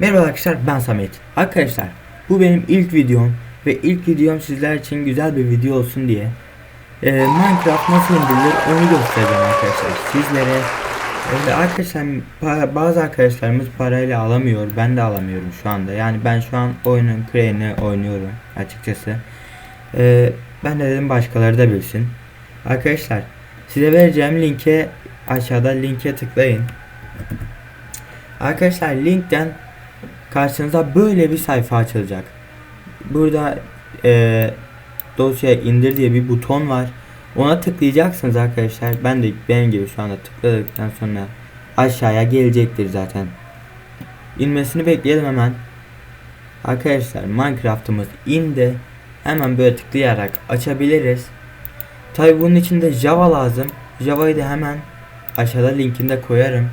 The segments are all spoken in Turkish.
Merhaba arkadaşlar ben Samet. Arkadaşlar bu benim ilk videom ve ilk videom sizler için güzel bir video olsun diye e, Minecraft nasıl indirilir onu göstereceğim arkadaşlar sizlere. E, arkadaşlar pa- bazı arkadaşlarımız parayla alamıyor ben de alamıyorum şu anda yani ben şu an oyunun Crane'i oynuyorum açıkçası. E, ben de dedim başkaları da bilsin. Arkadaşlar size vereceğim linke aşağıda linke tıklayın. Arkadaşlar linkten karşınıza böyle bir sayfa açılacak. Burada e, dosya indir diye bir buton var. Ona tıklayacaksınız arkadaşlar. Ben de benim gibi şu anda tıkladıktan sonra aşağıya gelecektir zaten. İnmesini bekleyelim hemen. Arkadaşlar Minecraft'ımız indi. Hemen böyle tıklayarak açabiliriz. Tabi bunun için de Java lazım. Java'yı da hemen aşağıda linkinde koyarım.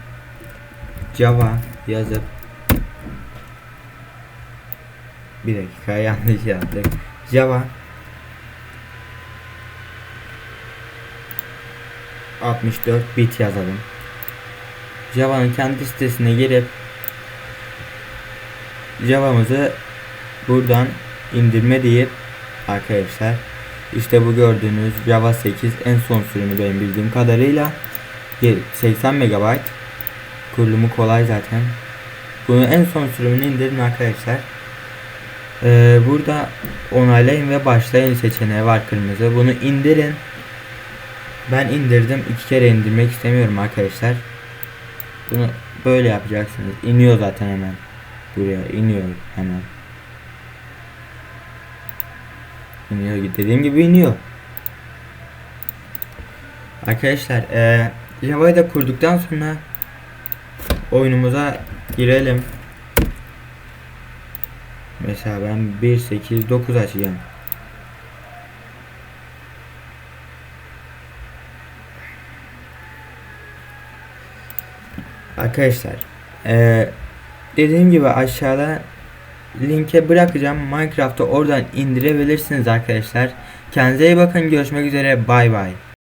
Java yazıp bir dakika yanlış yaptık. Java 64 bit yazalım. Java'nın kendi sitesine girip Java'mızı buradan indirme deyip arkadaşlar işte bu gördüğünüz Java 8 en son sürümü benim bildiğim kadarıyla 80 MB kurulumu kolay zaten. Bunu en son sürümünü indirin arkadaşlar. Ee, burada onaylayın ve başlayın seçeneği var kırmızı. Bunu indirin. Ben indirdim. iki kere indirmek istemiyorum arkadaşlar. Bunu böyle yapacaksınız. İniyor zaten hemen. Buraya iniyor hemen. İniyor. Dediğim gibi iniyor. Arkadaşlar ee, Java'yı da kurduktan sonra oyunumuza girelim. Mesela ben 1 8 9 açacağım. Arkadaşlar eee dediğim gibi aşağıda linke bırakacağım. Minecraft'ı oradan indirebilirsiniz arkadaşlar. Kendinize iyi bakın. Görüşmek üzere. Bay bay.